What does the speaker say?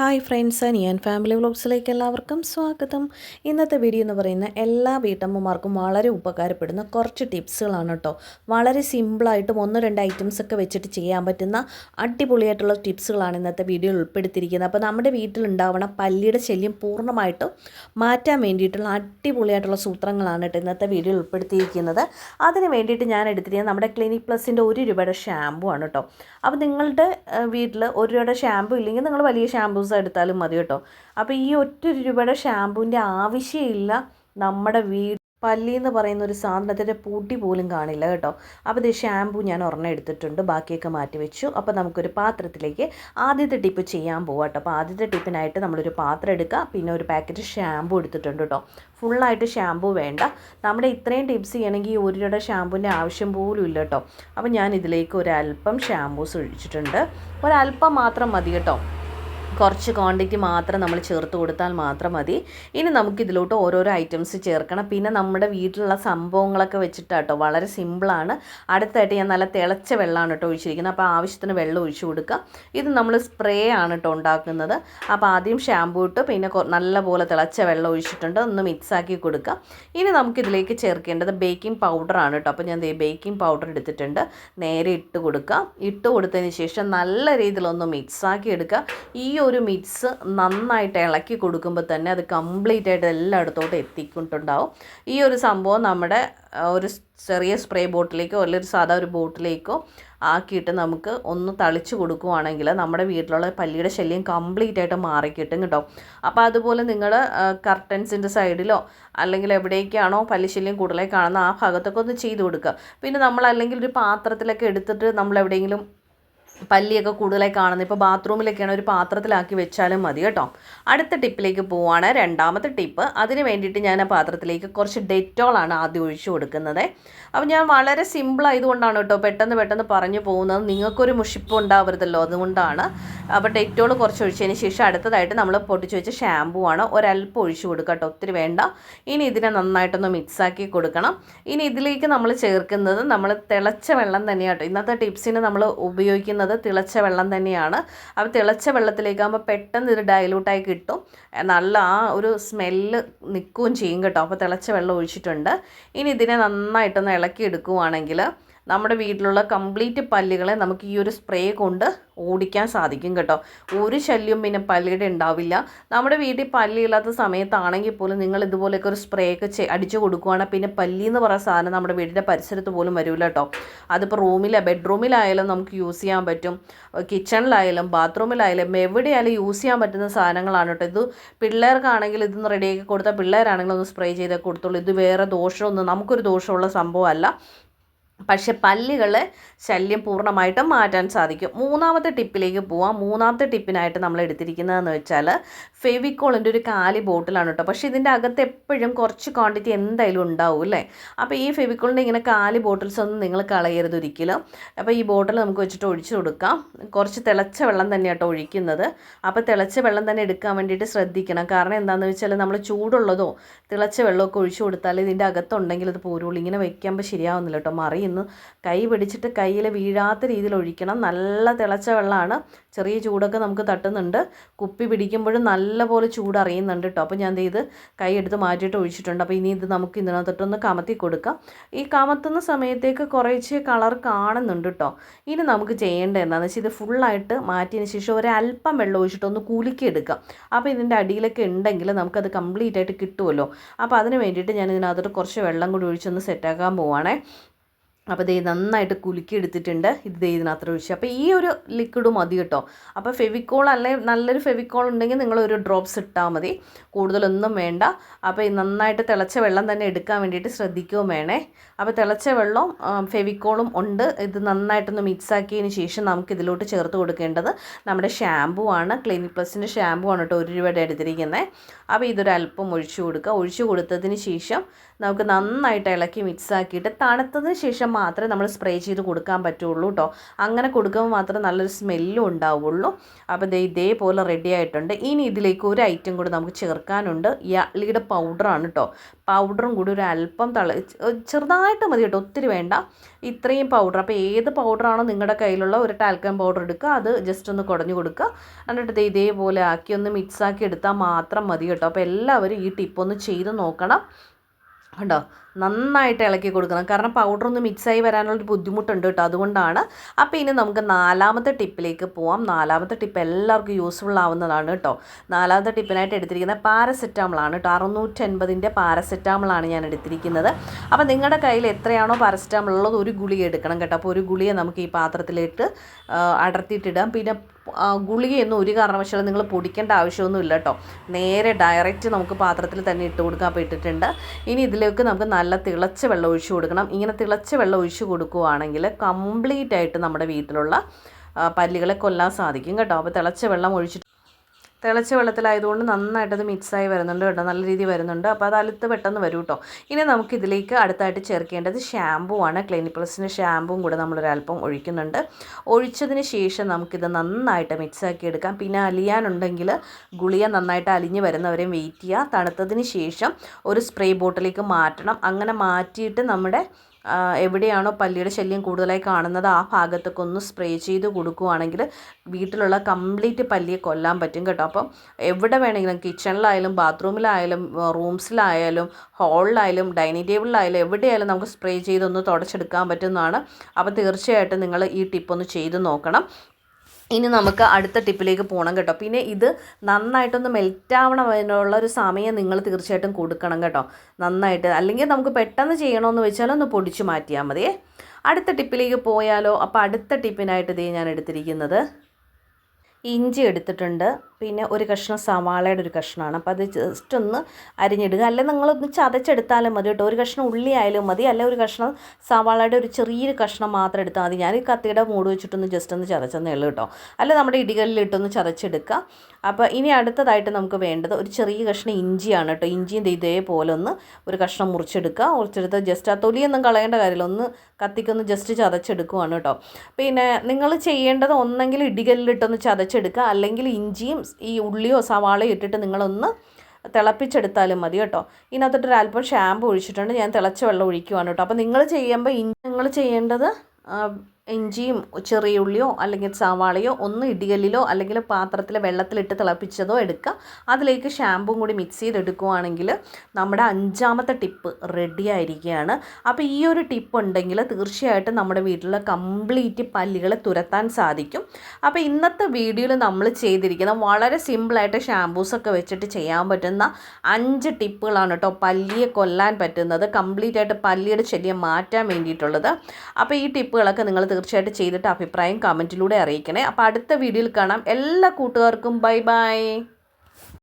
Hi friends ഞാൻ family വ്ലോഗ്സിലേക്ക് എല്ലാവർക്കും സ്വാഗതം. ഇന്നത്തെ വീഡിയോ എന്ന് പറയുന്ന എല്ലാ വീട്ടമ്മമാർക്കും വളരെ ഉപകാരപ്പെടുന്ന കുറച്ച് ടിപ്സുകളാണ് കേട്ടോ. വളരെ സിമ്പിളായിട്ടും ഒന്ന് രണ്ട് ഐറ്റംസ് ഒക്കെ വെച്ചിട്ട് ചെയ്യാൻ പറ്റുന്ന അടിപൊളിയായിട്ടുള്ള ടിപ്സുകളാണ് ഇന്നത്തെ വീഡിയോയിൽ ഉൾപ്പെടുത്തിയിരിക്കുന്നത്. അപ്പോൾ നമ്മുടെ വീട്ടിലുണ്ടാവണ പല്ലിയുടെ ശല്യം പൂർണമായിട്ടും മാറ്റാൻ വേണ്ടിയിട്ടുള്ള അടിപൊളിയായിട്ടുള്ള സൂത്രങ്ങളാണ് കേട്ടോ ഇന്നത്തെ വീഡിയോയിൽ ഉൾപ്പെടുത്തിയിരിക്കുന്നത്. അതിന് വേണ്ടിയിട്ട് ഞാൻ എടുത്തിരിക്കുന്നത് നമ്മുടെ ക്ലിനിക് പ്ലസിന്റെ ഒരു രൂപയുടെ ഷാമ്പു ആണ് കേട്ടോ. അപ്പോൾ നിങ്ങളുടെ വീട്ടിൽ ഒരു രൂപയുടെ ഷാമ്പു ഇല്ലെങ്കിൽ നിങ്ങൾ വലിയ ഷാമ്പൂസ് എടുത്താലും മതി കേട്ടോ. അപ്പോൾ ഈ ഒറ്റ രൂപയുടെ ഷാമ്പൂവിന്റെ ആവശ്യമില്ല നമ്മുടെ വീട് പല്ലി എന്ന് പറയുന്ന ഒരു സാധനത്തിന്റെ പൂട്ടി പോലും കാണില്ല കേട്ടോ. അപ്പോൾ ഇത് ഷാമ്പു ഞാൻ ഒരെണ്ണം എടുത്തിട്ടുണ്ട്. ബാക്കിയൊക്കെ മാറ്റി വെച്ചു. അപ്പോൾ നമുക്കൊരു പാത്രത്തിലേക്ക് ആദ്യത്തെ ടിപ്പ് ചെയ്യാൻ പോവാം കേട്ടോ. അപ്പോൾ ആദ്യത്തെ ടിപ്പിനായിട്ട് നമ്മളൊരു പാത്രം എടുക്കുക. പിന്നെ ഒരു പാക്കറ്റ് ഷാമ്പു എടുത്തിട്ടുണ്ട് കേട്ടോ. ഫുള്ളായിട്ട് ഷാമ്പു വേണ്ട. നമ്മുടെ ഇത്രയും ടിപ്സ് ചെയ്യണമെങ്കിൽ ഒരു രൂപയുടെ ഷാമ്പുവിന്റെ ആവശ്യം പോലും ഇല്ല കേട്ടോ. അപ്പോൾ ഞാൻ ഇതിലേക്ക് ഒരല്പം ഷാമ്പൂസ് ഒഴിച്ചിട്ടുണ്ട്. ഒരല്പം മാത്രം മതി കേട്ടോ. കുറച്ച് ക്വാണ്ടിറ്റി മാത്രം നമ്മൾ ചേർത്ത് കൊടുത്താൽ മാത്രം മതി. ഇനി നമുക്ക് ഇതിലോട്ട് ഓരോരോ ഐറ്റംസ് ചേർക്കണം. പിന്നെ നമ്മുടെ വീട്ടിലുള്ള സംഭവങ്ങളൊക്കെ വെച്ചിട്ടാട്ടോ വളരെ സിമ്പിളാണ് അടുത്തായിട്ട് ഞാൻ നല്ല തിളച്ച വെള്ളമാണ് കേട്ടോ ഒഴിച്ചിരിക്കുന്നത്. അപ്പോൾ ആവശ്യത്തിന് വെള്ളം ഒഴിച്ചു കൊടുക്കുക. ഇത് നമ്മൾ സ്പ്രേ ആണ് കേട്ടോ ഉണ്ടാക്കുന്നത്. അപ്പോൾ ആദ്യം ഷാമ്പൂ ഇട്ട് പിന്നെ നല്ലപോലെ തിളച്ച വെള്ളം ഒഴിച്ചിട്ടുണ്ട്. ഒന്ന് മിക്സാക്കി കൊടുക്കുക. ഇനി നമുക്കിതിലേക്ക് ചേർക്കേണ്ടത് ബേക്കിംഗ് പൗഡറാണ് കേട്ടോ. അപ്പോൾ ഞാൻ ബേക്കിംഗ് പൗഡർ എടുത്തിട്ടുണ്ട്. നേരെ ഇട്ട് കൊടുക്കുക. ഇട്ട് കൊടുത്തതിന് ശേഷം നല്ല രീതിയിലൊന്ന് മിക്സാക്കി എടുക്കുക. ഈ ഒരു മിക്സ് നന്നായിട്ട് ഇളക്കി കൊടുക്കുമ്പോൾ തന്നെ അത് കംപ്ലീറ്റ് ആയിട്ട് എല്ലായിടത്തോട്ടും എത്തിക്കൊണ്ടുണ്ടാവും. ഈ ഒരു സംഭവം നമ്മുടെ ഒരു ചെറിയ സ്പ്രേ ബോട്ടിലേക്കോ അല്ലെങ്കിൽ ഒരു സാധാ ഒരു ബോട്ടിലേക്കോ ആക്കിയിട്ട് നമുക്ക് ഒന്ന് തളിച്ച് കൊടുക്കുവാണെങ്കിൽ നമ്മുടെ വീട്ടിലുള്ള പല്ലിയുടെ ശല്യം കംപ്ലീറ്റ് ആയിട്ട് മാറിക്കിട്ടും കേട്ടോ അപ്പോൾ അതുപോലെ നിങ്ങൾ കർട്ടൻസിന്റെ സൈഡിലോ അല്ലെങ്കിൽ എവിടേക്കാണോ പല്ലിശല്യം കൂടുതലായി കാണുന്ന ആ ഭാഗത്തൊക്കെ ഒന്ന് ചെയ്ത് കൊടുക്കുക പിന്നെ നമ്മൾ അല്ലെങ്കിൽ ഒരു പാത്രത്തിലൊക്കെ എടുത്തിട്ട് നമ്മൾ എവിടെയെങ്കിലും പല്ലിയൊക്കെ കൂടുതലായി കാണുന്നത്. ഇപ്പോൾ ബാത്റൂമിലൊക്കെയാണ് ഒരു പാത്രത്തിലാക്കി വെച്ചാലും മതി കേട്ടോ. അടുത്ത ടിപ്പിലേക്ക് പോവുകയാണ് രണ്ടാമത്തെ ടിപ്പ്. അതിന് വേണ്ടിയിട്ട് ഞാൻ ആ പാത്രത്തിലേക്ക് കുറച്ച് ഡെറ്റോളാണ് ആദ്യം ഒഴിച്ചു കൊടുക്കുന്നത്. അപ്പോൾ ഞാൻ വളരെ സിമ്പിൾ ആയതുകൊണ്ടാണ് കേട്ടോ പെട്ടെന്ന് പെട്ടെന്ന് പറഞ്ഞു പോകുന്നത്. നിങ്ങൾക്കൊരു മുഷിപ്പ് ഉണ്ടാവരുതല്ലോ അതുകൊണ്ടാണ്. അപ്പോൾ ഡെറ്റോൾ കുറച്ച് ഒഴിച്ചതിന് ശേഷം അടുത്തതായിട്ട് നമ്മൾ പൊട്ടിച്ച് വെച്ച ഷാമ്പൂ ആണ് ഒരല്പം ഒഴിച്ചു കൊടുക്കുക കേട്ടോ. ഒത്തിരി വേണ്ട. ഇനി ഇതിനെ നന്നായിട്ടൊന്ന് മിക്സാക്കി കൊടുക്കണം. ഇനി ഇതിലേക്ക് നമ്മൾ ചേർക്കുന്നത് നമ്മൾ തിളച്ച വെള്ളം തന്നെയാണ് കേട്ടോ. ഇന്നത്തെ ടിപ്സിന് നമ്മൾ ഉപയോഗിക്കുന്നത് തിളച്ച വെള്ളം തന്നെയാണ്. അപ്പോൾ തിളച്ച വെള്ളത്തിലേക്കാകുമ്പോൾ പെട്ടെന്ന് ഇത് ഡയലൂട്ടായി കിട്ടും. നല്ല ആ ഒരു സ്മെല്ല് നിൽക്കുകയും ചെയ്യും കേട്ടോ. അപ്പോൾ തിളച്ച വെള്ളം ഒഴിച്ചിട്ടുണ്ട്. ഇനി ഇതിനെ നന്നായിട്ടൊന്ന് ഇളക്കി എടുക്കുവാണെങ്കിൽ നമ്മുടെ വീട്ടിലുള്ള കംപ്ലീറ്റ് പല്ലുകളെ നമുക്ക് ഈ ഒരു സ്പ്രേ കൊണ്ട് ഓടിക്കാൻ സാധിക്കും കേട്ടോ. ഒരു ശല്യം പിന്നെ പല്ലിയുടെ ഉണ്ടാവില്ല. നമ്മുടെ വീട്ടിൽ പല്ലില്ലാത്ത സമയത്താണെങ്കിൽ പോലും നിങ്ങൾ ഇതുപോലെയൊക്കെ ഒരു സ്പ്രേ ഒക്കെ അടിച്ചു കൊടുക്കുകയാണെങ്കിൽ പിന്നെ പല്ലി എന്ന് പറയുന്ന സാധനം നമ്മുടെ വീടിന്റെ പരിസരത്ത് പോലും വരില്ല കേട്ടോ. അതിപ്പോൾ റൂമിലെ ബെഡ്റൂമിലായാലും നമുക്ക് യൂസ് ചെയ്യാൻ പറ്റും. കിച്ചണിലായാലും ബാത്റൂമിലായാലും എവിടെയായാലും യൂസ് ചെയ്യാൻ പറ്റുന്ന സാധനങ്ങളാണ് കേട്ടോ. ഇത് പിള്ളേർക്കാണെങ്കിൽ ഇതൊന്ന് റെഡിയാക്കി കൊടുത്താൽ പിള്ളേരാണെങ്കിൽ ഒന്ന് സ്പ്രേ ചെയ്ത് കൊടുത്തോളൂ ഇത് വേറെ ദോഷമൊന്നും നമുക്കൊരു ദോഷമുള്ള സംഭവമല്ല. പക്ഷെ പല്ലുകളെ ശല്യം പൂർണമായിട്ടും മാറ്റാൻ സാധിക്കും. മൂന്നാമത്തെ ടിപ്പിലേക്ക് പോവാം. മൂന്നാമത്തെ ടിപ്പിനായിട്ട് നമ്മൾ എടുത്തിരിക്കുന്നതെന്ന് വെച്ചാൽ ഫെവിക്കോളിന്റെ ഒരു കാലി ബോട്ടിലാണ് കേട്ടോ. പക്ഷേ ഇതിന്റെ അകത്ത് എപ്പോഴും കുറച്ച് ക്വാണ്ടിറ്റി എന്തായാലും ഉണ്ടാവും അല്ലേ? അപ്പോൾ ഈ ഫെവിക്കോളിന്റെ ഇങ്ങനെ കാലി ബോട്ടിൽസ് ഒന്നും നിങ്ങൾ കളയരുത് ഒരിക്കലും. അപ്പോൾ ഈ ബോട്ടിൽ നമുക്ക് വെച്ചിട്ട് ഒഴിച്ചു കൊടുക്കാം. കുറച്ച് തിളച്ച വെള്ളം തന്നെയാണ് കേട്ടോ ഒഴിക്കുന്നത്. അപ്പോൾ തിളച്ച വെള്ളം തന്നെ എടുക്കാൻ വേണ്ടിയിട്ട് ശ്രദ്ധിക്കണം. കാരണം എന്താണെന്ന് വെച്ചാൽ നമ്മൾ ചൂടുള്ളതോ തിളച്ച വെള്ളമൊക്കെ ഒഴിച്ചു കൊടുത്താൽ ഇതിന്റെ അകത്തുണ്ടെങ്കിൽ അത് പോരുള്ളൂ. ഇങ്ങനെ വയ്ക്കുമ്പോൾ ശരിയാവുന്നില്ല കേട്ടോ. മറിയുന്നു കൈ പിടിച്ചിട്ട് കയ്യിൽ വീഴാത്ത രീതിയിൽ ഒഴിക്കണം. നല്ല തിളച്ച വെള്ളമാണ്. ചെറിയ ചൂടൊക്കെ നമുക്ക് തട്ടുന്നുണ്ട്. കുപ്പി പിടിക്കുമ്പോഴും നല്ലപോലെ ചൂട് അറിയുന്നുണ്ട് കേട്ടോ അപ്പോൾ ഞാൻ ഇത് കൈ എടുത്ത് മാറ്റിയിട്ട് ഒഴിച്ചിട്ടുണ്ട്. അപ്പോൾ ഇനി ഇത് നമുക്ക് ഇതിനകത്തൊട്ടൊന്ന് കമത്തി കൊടുക്കാം. ഈ കമത്തുന്ന സമയത്തേക്ക് കുറേശ്ശെ കളർ കാണുന്നുണ്ട് കേട്ടോ ഇനി നമുക്ക് ചെയ്യേണ്ടത് എന്താണെന്ന് വെച്ചാൽ ഇത് ഫുള്ളായിട്ട് മാറ്റിയതിന് ശേഷം ഒരല്പം വെള്ളം ഒഴിച്ചിട്ട് ഒന്ന് കുലുക്കി എടുക്കാം അപ്പോൾ ഇതിന്റെ അടിയിലൊക്കെ ഉണ്ടെങ്കിൽ നമുക്കത് കംപ്ലീറ്റ് ആയിട്ട് കിട്ടുമല്ലോ അപ്പോൾ അതിന് വേണ്ടിയിട്ട് ഞാൻ ഇതിനകത്തോട്ട് കുറച്ച് വെള്ളം കൂടി ഒഴിച്ചൊന്ന് സെറ്റാക്കാൻ പോവാണേ. അപ്പോൾ ദേ നന്നായിട്ട് കുലുക്കി എടുത്തിട്ടുണ്ട് ഇത് ദേ ഇതിനകത്ത് ഒഴിച്ച് അപ്പോൾ ഈ ഒരു ലിക്വിഡ് മതി കേട്ടോ. അപ്പോൾ ഫെവിക്കോൾ അല്ലെ നല്ലൊരു ഫെവിക്കോൾ ഉണ്ടെങ്കിൽ നിങ്ങൾ ഒരു ഡ്രോപ്സ് ഇട്ടാൽ മതി. കൂടുതലൊന്നും വേണ്ട. അപ്പോൾ ഈ നന്നായിട്ട് തിളച്ച വെള്ളം തന്നെ എടുക്കാൻ വേണ്ടിയിട്ട് ശ്രദ്ധിക്കുകയും വേണേ. അപ്പോൾ തിളച്ച വെള്ളവും ഫെവിക്കോളും ഉണ്ട്. ഇത് നന്നായിട്ടൊന്ന് മിക്സ് ആക്കിയതിന് ശേഷം നമുക്ക് ഇതിലോട്ട് ചേർത്ത് കൊടുക്കേണ്ടത് നമ്മുടെ ഷാമ്പു ആണ്. ക്ലിനിക് പ്ലസിന്റെ ഷാമ്പു ആണ് കേട്ടോ ഒരു രൂപയുടെ എടുത്തിരിക്കുന്നത് അപ്പോൾ ഇതൊരു അല്പം ഒഴിച്ചു കൊടുക്കുക. ഒഴിച്ചു കൊടുത്തതിന് ശേഷം നമുക്ക് നന്നായിട്ട് ഇളക്കി മിക്സ് ആക്കിയിട്ട് തണുത്തതിന് ശേഷം മാത്രമേ നമ്മൾ സ്പ്രേ ചെയ്ത് കൊടുക്കാൻ പറ്റുള്ളൂ കേട്ടോ അങ്ങനെ കൊടുക്കുമ്പോൾ മാത്രമേ നല്ലൊരു സ്മെല്ലും ഉണ്ടാവുള്ളൂ. അപ്പോൾ ദേ ഇതേപോലെ റെഡി ആയിട്ടുണ്ട്. ഇനി ഇതിലേക്ക് ഒരു ഐറ്റം കൂടി നമുക്ക് ചേർക്കാനുണ്ട്. യാളിയുടെ പൗഡറാണ് കേട്ടോ പൗഡറും കൂടി ഒരു അല്പം തള ചെറുതായിട്ട് മതി കേട്ടോ ഒത്തിരി വേണ്ട. ഇത്രയും പൗഡർ അപ്പോൾ ഏത് പൗഡറാണോ നിങ്ങളുടെ കയ്യിലുള്ള ഒരു ടാൽക്കം പൗഡർ എടുക്കുക. അത് ജസ്റ്റ് ഒന്ന് കുടഞ്ഞു കൊടുക്കുക. എന്നിട്ട് ഇതേപോലെ ആക്കി ഒന്ന് മിക്സാക്കി എടുത്താൽ മാത്രം മതി കേട്ടോ അപ്പോൾ എല്ലാവരും ഈ ടിപ്പ് ഒന്ന് ചെയ്ത് നോക്കണം. കണ്ടോ? നന്നായിട്ട് ഇളക്കി കൊടുക്കണം. കാരണം പൗഡർ ഒന്ന് മിക്സായി വരാനുള്ളൊരു ബുദ്ധിമുട്ടുണ്ട് കേട്ടോ. അതുകൊണ്ടാണ്. അപ്പോൾ ഇനി നമുക്ക് നാലാമത്തെ ടിപ്പിലേക്ക് പോവാം. നാലാമത്തെ ടിപ്പ് എല്ലാവർക്കും യൂസ്ഫുൾ ആവുന്നതാണ് കേട്ടോ. നാലാമത്തെ ടിപ്പിനായിട്ട് എടുത്തിരിക്കുന്നത് പാരസെറ്റാമോളാണ് കേട്ടോ. അറുന്നൂറ്റി അറുന്നൂറ്റൻപതിന്റെ പാരസെറ്റാമോളാണ് ഞാൻ എടുത്തിരിക്കുന്നത്. അപ്പോൾ നിങ്ങളുടെ കയ്യിൽ എത്രയാണോ പാരസെറ്റാമോൾ ഉള്ളത് ഒരു ഗുളിക എടുക്കണം കേട്ടോ. അപ്പോൾ ഒരു ഗുളിയെ നമുക്ക് ഈ പാത്രത്തിലിട്ട് അടർത്തിയിട്ടിടാം പിന്നെ ഗുളികയൊന്നും ഒരു കാരണവശാലും നിങ്ങൾ പൊടിക്കേണ്ട ആവശ്യമൊന്നുമില്ല കേട്ടോ. നേരെ ഡയറക്റ്റ് നമുക്ക് പാത്രത്തിൽ തന്നെ ഇട്ട് കൊടുക്കാൻ പറ്റിയിട്ടുണ്ട് ഇനി ഇതിലേക്ക് നമുക്ക് നല്ല തിളച്ച വെള്ളം ഒഴിച്ച് കൊടുക്കണം. ഇങ്ങനെ തിളച്ച വെള്ളം ഒഴിച്ച് കൊടുക്കുകയാണെങ്കിൽ കംപ്ലീറ്റ് ആയിട്ട് നമ്മുടെ വീട്ടിലുള്ള പല്ലുകളെ കൊല്ലാൻ സാധിക്കും കേട്ടോ. അപ്പോൾ തിളച്ച വെള്ളം ഒഴിച്ചിട്ട് തിളച്ച വെള്ളത്തിലായതുകൊണ്ട് നന്നായിട്ടത് മിക്സായി വരുന്നുണ്ട് കേട്ടോ. നല്ല രീതിയിൽ വരുന്നുണ്ട്. അപ്പോൾ അത് അലുത്ത് പെട്ടെന്ന് വരും കേട്ടോ ഇനി നമുക്ക് ഇതിലേക്ക് അടുത്തായിട്ട് ചേർക്കേണ്ടത് ഷാമ്പൂ ആണ്. ക്ലിനിക് പ്ലസിന്റെ ഷാമ്പുവും കൂടെ നമ്മളൊരല്പം ഒഴിക്കുന്നുണ്ട്. ഒഴിച്ചതിന് ശേഷം നമുക്കിത് നന്നായിട്ട് മിക്സാക്കി എടുക്കാം. പിന്നെ അലിയാനുണ്ടെങ്കിൽ ഗുളിയ നന്നായിട്ട് അലിഞ്ഞ് വരുന്നവരെയും വെയിറ്റ് ചെയ്യുക തണുത്തതിന് ശേഷം ഒരു സ്പ്രേ ബോട്ടിലേക്ക് മാറ്റണം. അങ്ങനെ മാറ്റിയിട്ട് നമ്മുടെ എവിടെയാണോ പല്ലിയുടെ ശല്യം കൂടുതലായി കാണുന്നത് ആ ഭാഗത്തൊക്കെ ഒന്ന് സ്പ്രേ ചെയ്ത് കൊടുക്കുകയാണെങ്കിൽ വീട്ടിലുള്ള കംപ്ലീറ്റ് പല്ലിയെ കൊല്ലാൻ പറ്റും കേട്ടോ. അപ്പം എവിടെ വേണമെങ്കിലും കിച്ചണിലായാലും ബാത്റൂമിലായാലും റൂംസിലായാലും ഹാളിലായാലും ഡൈനിങ് ടേബിളിലായാലും എവിടെയായാലും നമുക്ക് സ്പ്രേ ചെയ്തൊന്ന് തുടച്ചെടുക്കാൻ പറ്റുന്നതാണ്. അപ്പോൾ തീർച്ചയായിട്ടും നിങ്ങൾ ഈ ടിപ്പൊന്ന് ചെയ്ത് നോക്കണം. ഇനി നമുക്ക് അടുത്ത ടിപ്പിലേക്ക് പോകണം കേട്ടോ. പിന്നെ ഇത് നന്നായിട്ടൊന്ന് മെൽറ്റ് ഒരു സമയം നിങ്ങൾ തീർച്ചയായിട്ടും കൊടുക്കണം കേട്ടോ. നന്നായിട്ട്. അല്ലെങ്കിൽ നമുക്ക് പെട്ടെന്ന് ചെയ്യണമെന്ന് വെച്ചാൽ ഒന്ന് പൊടിച്ച് മാറ്റിയാൽ മതിയേ അടുത്ത ടിപ്പിലേക്ക് പോയാലോ? അപ്പോൾ അടുത്ത ടിപ്പിനായിട്ട് ഇതേ ഞാൻ എടുത്തിരിക്കുന്നത് ഇഞ്ചി എടുത്തിട്ടുണ്ട്. പിന്നെ ഒരു കഷ്ണം സവാളയുടെ ഒരു കഷ്ണമാണ് അപ്പോൾ അത് ജസ്റ്റ് ഒന്ന് അരിഞ്ഞിടുക. അല്ലെങ്കിൽ നിങ്ങളൊന്ന് ചതച്ചെടുത്താലും മതി കേട്ടോ. ഒരു കഷ്ണം ഉള്ളി ആയാലും മതി. അല്ലെ ഒരു കഷ്ണം സവാളയുടെ ഒരു ചെറിയൊരു കഷ്ണം മാത്രം എടുത്താൽ മതി. ഞാൻ ഈ കത്തിയുടെ മൂട് വെച്ചിട്ടൊന്ന് ജസ്റ്റ് ഒന്ന് ചതച്ചെന്നേ ഉള്ളൂ കേട്ടോ. അല്ല നമ്മുടെ ഇടികളിലിട്ടൊന്ന് ചതച്ചെടുക്കുക. അപ്പോൾ ഇനി അടുത്തതായിട്ട് നമുക്ക് വേണ്ടത് ഒരു ചെറിയ കഷ്ണം ഇഞ്ചിയാണ് കേട്ടോ. ഇഞ്ചിയും ഇതേപോലെ ഒന്ന് ഒരു കഷ്ണം മുറിച്ചെടുക്കുക. മുറിച്ചെടുത്ത് ജസ്റ്റ് ആ തൊലിയൊന്നും കളയേണ്ട കാര്യമില്ല. ഒന്ന് കത്തിക്കൊന്ന് ജസ്റ്റ് ചതച്ചെടുക്കുവാണ് കേട്ടോ. പിന്നെ നിങ്ങൾ ചെയ്യേണ്ടത് ഒന്നെങ്കിൽ ഇടികല്ലിട്ടൊന്ന് ചതച്ചെടുക്കുക. അല്ലെങ്കിൽ ഇഞ്ചിയും ഈ ഉള്ളിയോ സവാളയോ ഇട്ടിട്ട് നിങ്ങളൊന്ന് തിളപ്പിച്ചെടുത്താലും മതി കേട്ടോ. ഇതിനകത്തോട്ട് അല്പം ഷാമ്പു ഒഴിച്ചിട്ടുണ്ട്. ഞാൻ തിളച്ച വെള്ളം ഒഴിക്കുവാണ് കേട്ടോ. അപ്പോൾ നിങ്ങൾ ചെയ്യുമ്പോൾ നിങ്ങൾ ചെയ്യേണ്ടത് ഇഞ്ചിയും ചെറിയ ഉള്ളിയോ അല്ലെങ്കിൽ സവാളയോ ഒന്ന് ഇടികല്ലിലോ അല്ലെങ്കിൽ പാത്രത്തിൽ വെള്ളത്തിലിട്ട് തിളപ്പിച്ചതോ എടുക്കുക. അതിലേക്ക് ഷാമ്പും കൂടി മിക്സ് ചെയ്തെടുക്കുവാണെങ്കിൽ നമ്മുടെ അഞ്ചാമത്തെ ടിപ്പ് റെഡി ആയിരിക്കുകയാണ്. അപ്പോൾ ഈ ഒരു ടിപ്പ് ഉണ്ടെങ്കിൽ തീർച്ചയായിട്ടും നമ്മുടെ വീട്ടിലെ കംപ്ലീറ്റ് പല്ലുകളെ തുരത്താൻ സാധിക്കും. അപ്പോൾ ഇന്നത്തെ വീഡിയോയിൽ നമ്മൾ ചെയ്തിരിക്കുന്ന വളരെ സിമ്പിളായിട്ട് ഷാമ്പൂസൊക്കെ വെച്ചിട്ട് ചെയ്യാൻ പറ്റുന്ന അഞ്ച് ടിപ്പുകളാണ് കേട്ടോ പല്ലിയെ കൊല്ലാൻ പറ്റുന്നത്. കംപ്ലീറ്റ് ആയിട്ട് പല്ലിയുടെ ശല്യം മാറ്റാൻ വേണ്ടിയിട്ടുള്ളത്. അപ്പോൾ ഈ ടിപ്പുകളൊക്കെ നിങ്ങൾ തീർച്ചയായിട്ടും ചെയ്തിട്ട് അഭിപ്രായം കമന്റിലൂടെ അറിയിക്കണേ. അപ്പോൾ അടുത്ത വീഡിയോയിൽ കാണാം. എല്ലാ കൂട്ടുകാർക്കും ബൈ ബൈ.